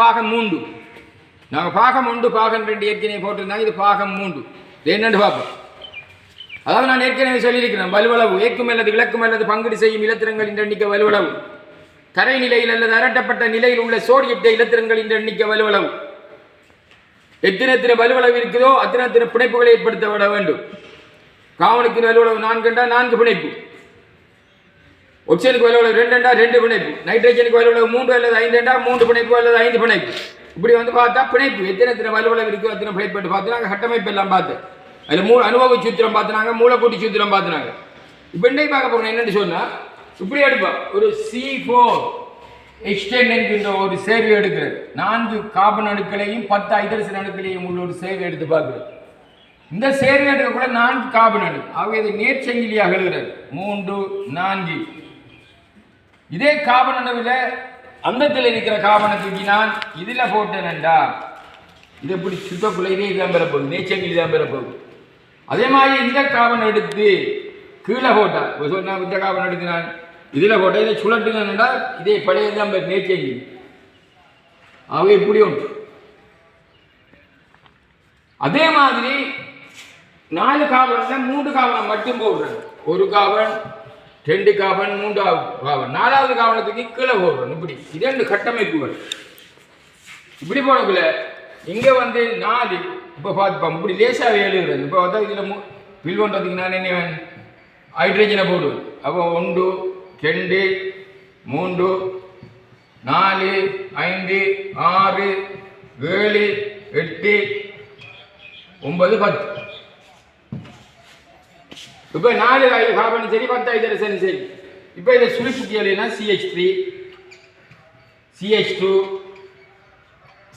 பாகம் மூன்று. நாங்கள் பாகம் ஒன்று பாகம் ரெண்டு ஏற்கனவே போட்டிருந்தாங்க இது பாகம் மூன்று. இது என்னன்னு பார்ப்போம். அதாவது நான் ஏற்கனவே சொல்லியிருக்கிறேன் வலுவளவு ஏக்கும் அல்லது விளக்கும் அல்லது பங்குடு செய்யும் இலத்திரங்களின் எண்ணிக்கை வலுவளவு. தரை நிலையில் அல்லது அரட்டப்பட்ட நிலையில் உள்ள சோடியிட்ட இலத்திரங்களின் எண்ணிக்கை வலுவளவு. எத்தனை வலுவளவு இருக்குதோ அத்தனை பிணைப்புகளை ஏற்படுத்தப்பட வேண்டும். காவலுக்கு வலுவளவு நான்குண்டா நான்கு பிணைப்பு. ஒக்சிஜனுக்கு வலுவளவு ரெண்டுண்டா ரெண்டு பிணைப்பு. நைட்ரஜனுக்கு வலுவளவு மூன்று அல்லது ஐந்துண்டா மூன்று பிணைப்பு அல்லது ஐந்து பிணைப்பு. இப்படி வந்து பார்த்தா பிணைப்பு. எத்தனை எத்தனை வலுவளவு இருக்கோ அத்தனை பிணைப்பு பார்த்து நாங்கள் கட்டமைப்பு எல்லாம் பார்த்து. அதில் மூ அனுபவ சூத்திரம் பார்த்துனாங்க மூலக்கூட்டி சூத்திரம் பார்த்துனாங்க இப்போ இன்னைக்கு பார்க்க போகிறோம் என்னென்னு சொன்னால் இப்படி எடுப்போம். ஒரு சி ஃபோர் எக்ஸ்டென் என்கின்ற ஒரு சேர்வை எடுக்கிறது. நான்கு கார்பன் அணுக்களையும் பத்து ஹைட்ரஜன் அணுக்களையும் உள்ள ஒரு சேர்வை எடுத்து பார்க்குறது. இந்த சேர்வை எடுக்கக்கூட நான்கு கார்பன் அணு ஆகவே இது நேர்ச்சங்கிலியாக எழுகிறது மூன்று நான்கு. இதே கார்பன் அணுவில் அந்தத்தில் இருக்கிற காபனை தூக்கி நான் இதில் போட்டேனண்டா. இது எப்படி சுத்தக்குள்ள இதே தான் பெறப்போகுது நேச்சங்கிலி தான் பெறப்போகுது அதே மாதிரி இந்த காவனை எடுத்து கீழே போட்டா இப்போ சொன்னா இந்த காவனை எடுத்து நான் இதில் போட்டேன் இதை சுழட்டுனா இதே பழைய தான் நேச்சங்கிலி அவை இப்படி உண்டு அதே மாதிரி நாலு காவலில் மூன்று காவலம் மட்டும் போடுறேன் ஒரு காவல் ரெண்டு காவன் மூன்றாவது காவன் நாலாவது காவனத்துக்கு கீழே போடுறோம் இப்படி இரண்டு கட்டமைப்புகள். இப்படி போடக்குள்ள இங்கே வந்து நாலு இப்போ பார்த்துப்போம். இப்படி லேசாக எழுதுறது இப்போ பார்த்தா இதில் பில் பண்ணுறதுக்கு நான் என்ன ஹைட்ரஜனை போடுவேன். அப்போ ஒன்று ரெண்டு மூன்று நாலு ஐந்து ஆறு ஏழு எட்டு ஒன்பது பத்து. இப்போ நாலு ஐ கார்பன் சரி பத்து சரி இப்போ இதை சுழிப்பு கேளுனா C H three C H two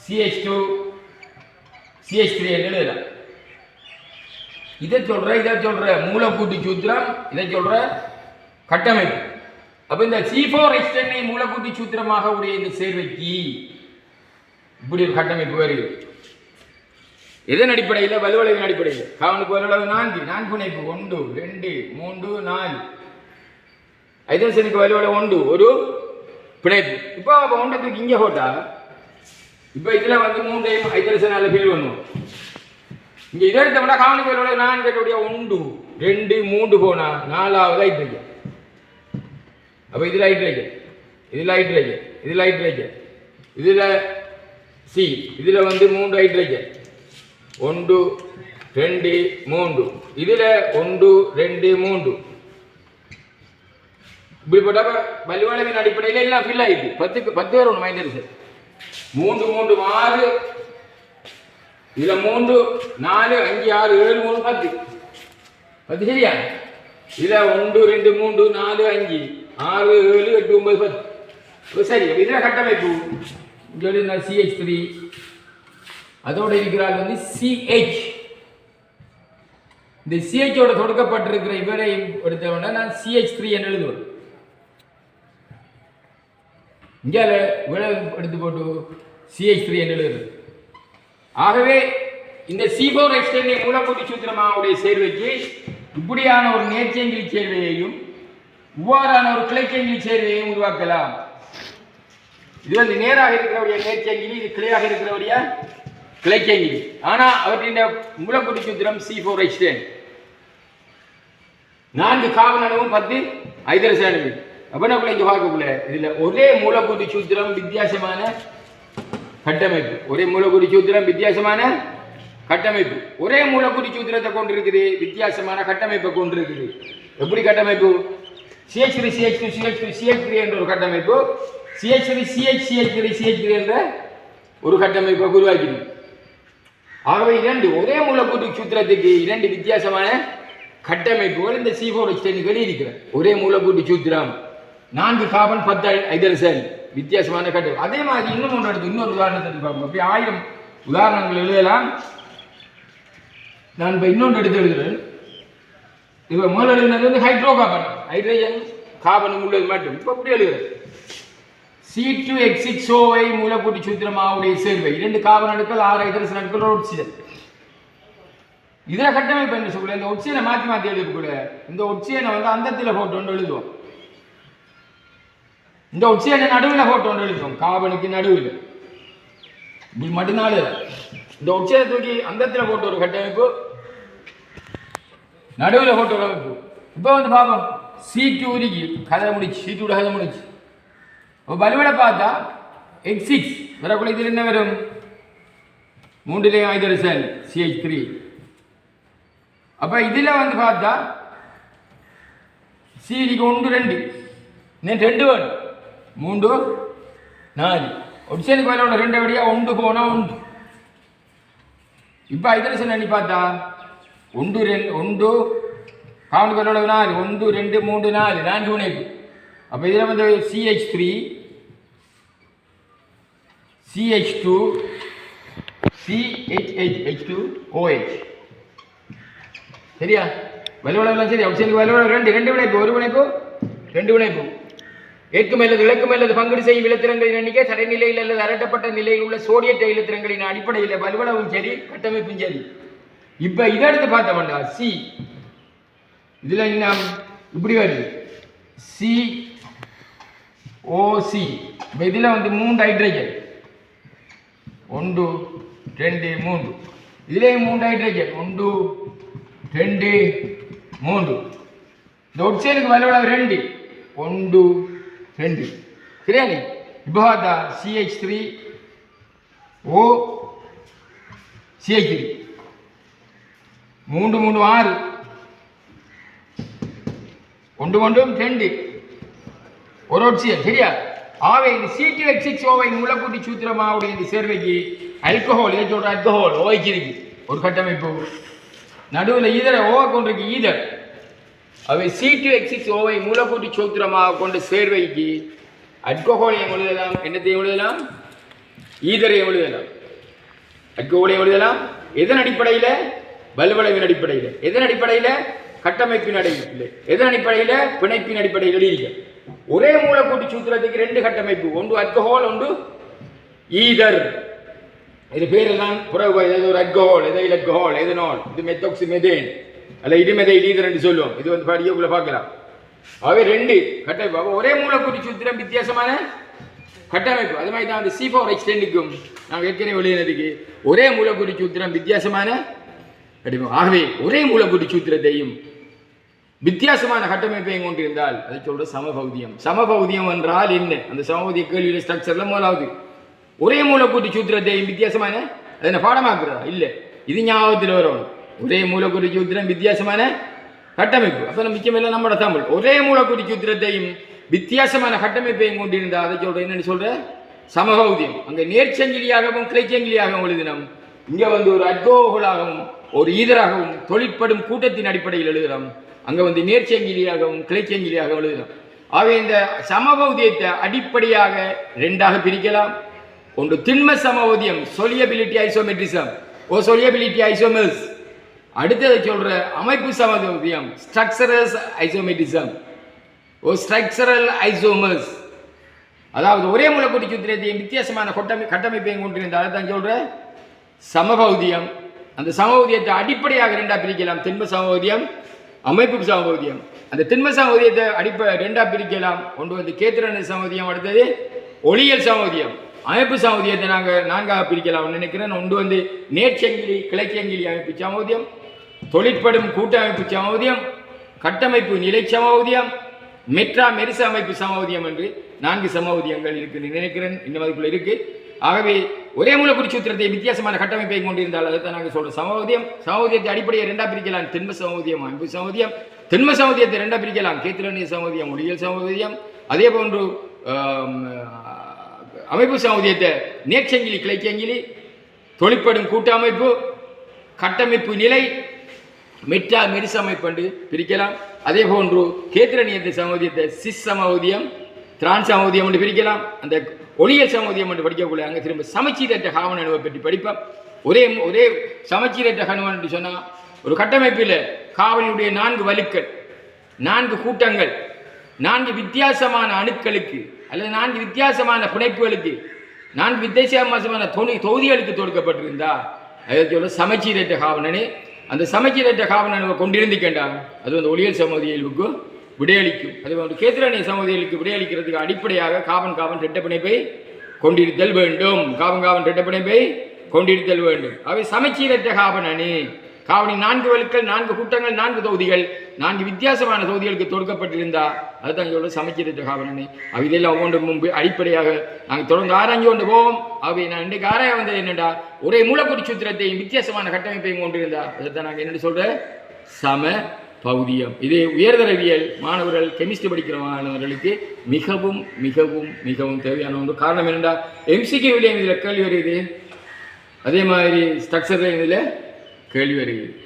C H two C H three எழுதலாம். இதை சொல்கிற இதை சொல்கிற மூலக்கூட்டு சூத்திரம் இதை சொல்கிற கட்டமைப்பு. அப்போ இந்த சி ஃபோர் எக்ஸ்டென்னை மூலக்கூட்டு சூத்திரமாக உடைய இந்த சேர்வைக்கு இப்படி ஒரு கட்டமைப்பு வருகிறது. எதன் அடிப்படையில்? வலுவளவின் அடிப்படையில். காவனுக்கு வலுவளவு நான்கு. நான்கு பிணைப்பு ஒன்று ரெண்டு மூன்று நாலு. ஐதன்சனுக்கு வலுவளவு ஒன்று. ஒரு பிணைப்பு. இப்போ அப்போ ஒன்றத்துக்கு இங்கே போட்டா இப்போ இதில் வந்து மூன்றையும் ஐதன்சனால ஃபீல் பண்ணுவோம் இங்கே இதை எடுத்தோம்னா காவனுக்கு வலுவளவு நான் கேட்டபடியா ஒன்று ரெண்டு மூன்று போனா நாலாவது ஹைட்ரஜன் அப்போ இதில் ஹைட்ரஜன் இதில் ஹைட்ரஜன் இதில் ஹைட்ரஜன் இதில் சி இதில் வந்து மூன்று ஹைட்ரஜன் ஒன்று ரெண்டு மூன்று. இதில் ஒன்று ரெண்டு மூன்று. இப்படிப்பட்ட வலுவளவின் அடிப்படையில் எல்லாம் ஃபில் ஆகிடுது பத்துக்கு பத்து பேர் ஒன்று மைண்ட் சார் மூன்று மூன்று ஆறு. இதில் மூன்று நாலு அஞ்சு ஆறு ஏழு மூணு பத்து. பத்து சரியா? இதில் ஒன்று ரெண்டு மூன்று நாலு அஞ்சு ஆறு ஏழு எட்டு ஒன்பது பத்து. சரி. இதில் கட்டமைப்பு. இங்கே சிஹெச் த்ரீ அதோட இருக்கிறாள் வந்து சிஹெச் இந்த சிஹெச்சோட தொடுக்கப்பட்டிருக்கிற இவரை எடுத்தவன நான் சிஹெச் த்ரீ என்று எழுதுவேன். இங்கே விட எடுத்து போட்டு சிஹெச் த்ரீ என்று எழுதுறது. ஆகவே இந்த சி ஃபோர் எக்ஸ்டென்னை மூலக்கூட்டு சூத்திரமாவுடைய சேர்வைக்கு இப்படியான ஒரு நேர்ச்செங்கிலி சேர்வையையும் இவ்வாறான ஒரு கிளைச்செங்கிலி சேர்வையையும் உருவாக்கலாம். இது வந்து நேராக இருக்கிறவருடைய நேர்ச்செங்கிலி இது கிளையாக இருக்கிறவருடைய கிளைச்செங்கிலி ஆனால் அவற்றின் மூலக்குடி சூத்திரம் சி ஃபோர் எக்ஸ்டென் நான்கு காவல் அணுவும் பத்து ஐதரசானு அப்பனக்குள்ள இங்கே பார்க்கக்குள்ள இதில் ஒரே மூலக்கூட்டு சூத்திரம் வித்தியாசமான கட்டமைப்பு. ஒரே மூலக்கூட்டு சூத்திரம் வித்தியாசமான கட்டமைப்பு. ஒரே மூலக்கூட்டு சூத்திரத்தை கொண்டிருக்குது வித்தியாசமான கட்டமைப்பை கொண்டிருக்குது. எப்படி கட்டமைப்பு? C H three C H two C H three C H three என்ற ஒரு கட்டமைப்பு. C H three C H C H three C H three என்ற ஒரு கட்டமைப்பை உருவாக்கிது ஆகவே இரண்டு ஒரே மூலக்கூட்டு சூத்திரத்துக்கு இரண்டு வித்தியாசமான கட்டமைப்புகள் இந்த சி ஃபோர் எக்ஸ்டென்கள் இருக்கிற ஒரே மூலக்கூட்டு சூத்திரம். நான்கு காபன் பத்து ஹைட்ரஜன் வித்தியாசமான கட்டம் அதே மாதிரி இன்னும் ஒன்று எடுத்து இன்னொரு உதாரணத்தை பார்ப்போம். அப்படி ஆயிரம் உதாரணங்கள் எழுதலாம். நான் இப்போ இன்னொன்று எடுத்து எழுதுகிறேன் இப்போ முதல் எழுதுனது வந்து ஹைட்ரோ கார்பன் ஹைட்ரஜன் கார்பன் உள்ளது மட்டும். இப்போ அப்படி எழுதுகிறேன் சி டூ எக்ஸ் சிக்ஸ் ஓவை மூலக்கூட்டு சூத்திரமாவுடைய சேர்வை. இரண்டு கார்பன் அணுக்கள் ஆறு ஹைட்ரஜன் அணுக்கள் ஒரு ஒட்சிஜன் இதில் கட்டமைப்பு என்ன சொல்லல இந்த ஒட்சியனை மாற்றி மாற்றி எழுதக்கூட இந்த ஒட்சியனை வந்து அந்தத்தில் போட்டு ஒன்று எழுதுவோம். இந்த ஒட்சியனை நடுவில் போட்டு ஒன்று எழுதுவோம். கார்பனுக்கு நடுவில். இப்படி மட்டும்னால இந்த உச்சத்தை தூக்கி அந்தத்தில் போட்டு ஒரு கட்டமைப்பு நடுவில் போட்டு ஒரு அமைப்பு. இப்போ வந்து பார்ப்போம். சீட்டு உருகி கதை முடிச்சு சீட்டு கதை முடிச்சு. இப்போ பலுவிட பார்த்தா எக்ஸ் சிக்ஸ் வரக்குள்ள இதில் என்ன வரும்? மூன்றிலே ஐதர் செல் சிஹெச் த்ரீ அப்போ இதில் வந்து பார்த்தா சீடிக்கு ஒன்று ரெண்டு. నేను ரெண்டு வேணும். மூன்று நாலு. ஒடிசனுக்கு மேலே உள்ள ரெண்டு வழியாக ஒன்று போனால் ஒன்று. இப்போ ஐதரசன் சொன்ன பார்த்தா ஒன்று ரெண்டு ஒன்று. காவனுக்கு மேலே நாலு. ஒன்று ரெண்டு மூன்று நாலு. நான்கு இணைப்பு அப்போ இதில் வந்து C H three C H two C H H two O H சரியா? வலுவளவெல்லாம் சரி அவசியம் வலுவளவு ரெண்டு ரெண்டு விளைப்பு ஒரு விளைப்பு ரெண்டு விளைப்பு ஏற்கும் அல்லது இலக்கும் அல்லது பங்கீடு செய்யும் இலத்திரங்களின் எண்ணிக்கை தடைநிலையில் அல்லது அரட்டப்பட்ட நிலையில் உள்ள சோடியற்ற இலத்திரங்களின் அடிப்படையில் வலுவளவும் சரி கட்டமைப்பும் சரி. இப்போ இதை எடுத்து பார்த்தோம்னா சி இதில் என்ன இப்படி வருது. சி ஓசி இப்போ இதில் வந்து மூன்று ஹைட்ரஜன் ஒன்று ரெண்டு மூன்று இதிலே மூன்று ஹைட்ரஜன் ஒன்று ரெண்டு மூன்று இந்த ஒட்சேனுக்கு வலுவளவு ரெண்டு ஒன்று ரெண்டு சரியா நீ இப்போ பார்த்தா C H three O C H three மூன்று மூணு ஆறு ஒன்று ஒன்றும் ரெண்டு ஒரு ஒட்சியல் சரியா? ஆகவே இந்த சீட்டு எக்ஸிக்ஸ் ஓவை மூலக்கூட்டி சூத்திரமாவுடைய இந்த சேர்வைக்கு அல்கஹால் இதை சொல்கிற அல்கஹால் ஓய்க்கு ஒரு கட்டமைப்பு. நடுவில் ஈதர ஓவை கொண்டிருக்கு ஈதர். அவை சீட்டு எக்ஸிக்ஸ் ஓவை மூலக்கூட்டி சூத்திரமாக கொண்ட சேர்வைக்கு அல்கஹாலையும் எழுதலாம்? என்னத்தையும் எழுதலாம்? ஈதரையும் எழுதலாம். அல்கஹாலையும் எழுதலாம்? எதன் அடிப்படையில்? வலுவளவின் அடிப்படையில். எதன் அடிப்படையில்? கட்டமைப்பின் அடிப்படையில். எதன் அடிப்படையில்? பிணைப்பின் அடிப்படையில் எழுதியிருக்கேன் ஒரே மூலக்கூட்டு சூத்திரத்துக்கு ரெண்டு கட்டமைப்பு. ஒன்று அல்கஹால் ஒன்று ஈதர் இது பேரெல்லாம் புறவு ஏதோ ஒரு அல்கஹால் எதோ அல்கஹால் எதனால் இது மெத்தோக்சி மெதேன் அல்ல இடிமெதை ஈதர் என்று சொல்லுவோம். இது வந்து படிக்கக்குள்ள பார்க்கலாம். அவை ரெண்டு கட்டமைப்பு. ஒரே மூலக்கூட்டு சூத்திரம் வித்தியாசமான கட்டமைப்பு. அது மாதிரி தான் அந்த சி ஃபோர் எக்ஸ்டெண்டுக்கும் நாங்கள் ஏற்கனவே வெளியினதுக்கு ஒரே மூலக்கூட்டு சூத்திரம் வித்தியாசமான கட்டமைப்பு. ஆகவே ஒரே மூலக்கூட்டு சூத்திரத்தையும் வித்தியாசமான கட்டமைப்பை கொண்டிருந்தால் அதை சொல்ற சமபௌதியம் சமபௌதியம் என்றால் என்ன? அந்த சமபௌதிய கேள்வியில ஸ்ட்ரக்சர்ல முதலாவது. ஒரே மூலக்கூட்டு சூத்திரத்தையும் வித்தியாசமான? அதை பாடமாக்குறதா? இல்ல. இது ஞாபகத்தில் வரணும் ஒரே மூலக்கூட்டு சூத்திரம் வித்தியாசமான கட்டமைப்பு. அப்ப நம்ம மிச்சமில்லை நம்மட தமிழ் ஒரே மூலக்கூட்டு சூத்திரத்தையும் வித்தியாசமான கட்டமைப்பையும் கொண்டிருந்தால் அதை சொல்ற என்னன்னு சொல்ற? சமபௌதியம் அங்கே நேர்ச்சங்கிலியாகவும் கிளைச்சங்கிலியாகவும் எழுதினோம். இங்கே வந்து ஒரு அட்கோகளாகவும் ஒரு ஈதராகவும் தொழிற்படும் கூட்டத்தின் அடிப்படையில் எழுதுகிறோம் அங்கே வந்து நேர்ச்செங்கிலியாகவும் கிளைச்செங்கிலியாகவும் எழுதுகிறோம் ஆகவே இந்த சமபௌதியத்தை அடிப்படையாக ரெண்டாக பிரிக்கலாம். ஒன்று திண்ம சமபௌதியம் சொலியபிலிட்டி ஐசோமெட்ரிசம் ஓ சொலியபிலிட்டி ஐசோமர்ஸ் அடுத்தது சொல்கிற அமைப்பு சமபௌதியம் ஸ்ட்ரக்சரஸ் ஐசோமெட்ரிசம் ஓ ஸ்ட்ரக்சரல் ஐசோமர்ஸ் அதாவது ஒரே மூலக்கூட்டு சூத்திரத்தையும் வித்தியாசமான கொட்டமை கட்டமைப்பையும் கொண்டிருந்த அதை தான் சொல்கிற சமபௌதியம் அந்த சமபௌதியத்தை அடிப்படையாக ரெண்டாக பிரிக்கலாம். திண்ம சமபௌதியம் அமைப்பு சமபௌதியம் அந்த திண்ம சமபௌதியத்தை அடிப்படை ரெண்டாக பிரிக்கலாம். ஒன்று வந்து கேத்திரன சமபௌதியம் அடுத்தது ஒளியல் சமபௌதியம் அமைப்பு சமபௌதியத்தை நாங்கள் நான்காக பிரிக்கலாம் நினைக்கிறேன். ஒன்று வந்து நேர்ச்சங்கிலி கிளைச்சங்கிலி அமைப்பு சமபௌதியம் தொழிற்படும் கூட்டமைப்பு சமபௌதியம் கட்டமைப்பு நிலை சமபௌதியம் மெட்ரா மெரிச அமைப்பு சமபௌதியம் என்று நான்கு சமபௌதியங்கள் இருக்கு நினைக்கிறேன். இந்த மதிப்பில் இருக்குது ஆகவே ஒரே மூலக்குடி சூத்திரத்தை வித்தியாசமான கட்டமைப்பை கொண்டிருந்தால் அதை நாங்கள் சொல்கிறோம் சமபௌதியம் சமபௌதியத்தை அடிப்படையை ரெண்டாக பிரிக்கலாம். திண்ம சமபௌதியம் அமைப்பு சமபௌதியம் திண்ம சமபௌதியத்தை ரெண்டாக பிரிக்கலாம். கேத்திரணிய சமபௌதியம் ஒளியல் சமோதியம். அதே போன்று அமைப்பு சமபௌதியத்தை நேர்ச்சங்கிலி கிளைச்சங்கிலி தொழிற்படும் கூட்டமைப்பு கட்டமைப்பு நிலை மெட்டா மெரிச அமைப்பு என்று பிரிக்கலாம். அதே போன்று கேத்திரணியத்தை சமோதியத்தை சிஸ் சமூதியம் திரான் சமூதியம் என்று பிரிக்கலாம். அந்த ஒளியல் சமூதியம் என்று படிக்கக்கூடிய அங்கே திரும்ப சமச்சீரற்ற காவன் அணுவை பற்றி படிப்போம் ஒரே ஒரே சமச்சீரற்ற கணுவன் என்று சொன்னால் ஒரு கட்டமைப்பில் காவலினுடைய நான்கு வலுக்கள் நான்கு கூட்டங்கள் நான்கு வித்தியாசமான அணுக்களுக்கு அல்லது நான்கு வித்தியாசமான பிணைப்புகளுக்கு நான்கு வித்தியாசமான தொனி தொகுதிகளுக்கு தொடுக்கப்பட்டிருந்தா அதை சொல்ல சமச்சீரற்ற காவலனே அந்த சமச்சீரற்ற காவலனை கொண்டிருந்துக்கண்டாம் அது வந்து ஒளியல் சமூதியலுக்கு விடையளிக்கும். அதே வந்து கேத்திரணிய சமூதியலுக்கு விடையளிக்கிறதுக்கு அடிப்படையாக காவன் காவன் ரெட்ட பிணைப்பை கொண்டிருத்தல் வேண்டும். காவன் காவன் ரெட்ட பிணைப்பை கொண்டிருத்தல் வேண்டும். அவை சமச்சீரற்ற காவணனி காவணி நான்கு வழுக்கள் நான்கு கூட்டங்கள் நான்கு தொகுதிகள் நான்கு வித்தியாசமான தொகுதிகளுக்கு தொடுக்கப்பட்டிருந்தா அதுதான் இங்கே உள்ள சமச்சீரற்ற அவ அவை இதெல்லாம் ஒவ்வொன்று முன்பு அடிப்படையாக நாங்கள் தொடர்ந்து ஆராய்ஞ்சு கொண்டு போவோம். அவை நான் இன்றைக்கு ஆராய வந்தது என்னடா ஒரே மூலக்குடி சூத்திரத்தையும் வித்தியாசமான கட்டமைப்பையும் கொண்டிருந்தா தான் நாங்கள் என்னென்னு சொல்கிறேன் சம பௌதியம் இது உயர்தரவியல் மாணவர்கள் கெமிஸ்ட்ரி படிக்கிற மாணவர்களுக்கு மிகவும் மிகவும் மிகவும் தேவையான ஒன்று. காரணம் என்னென்றால் எம்சிக்கு வில்லியம் இதில் கேள்வி வருகிறது. அதே மாதிரி ஸ்ட்ரக்சர் இதில் கேள்வி வருகிறது.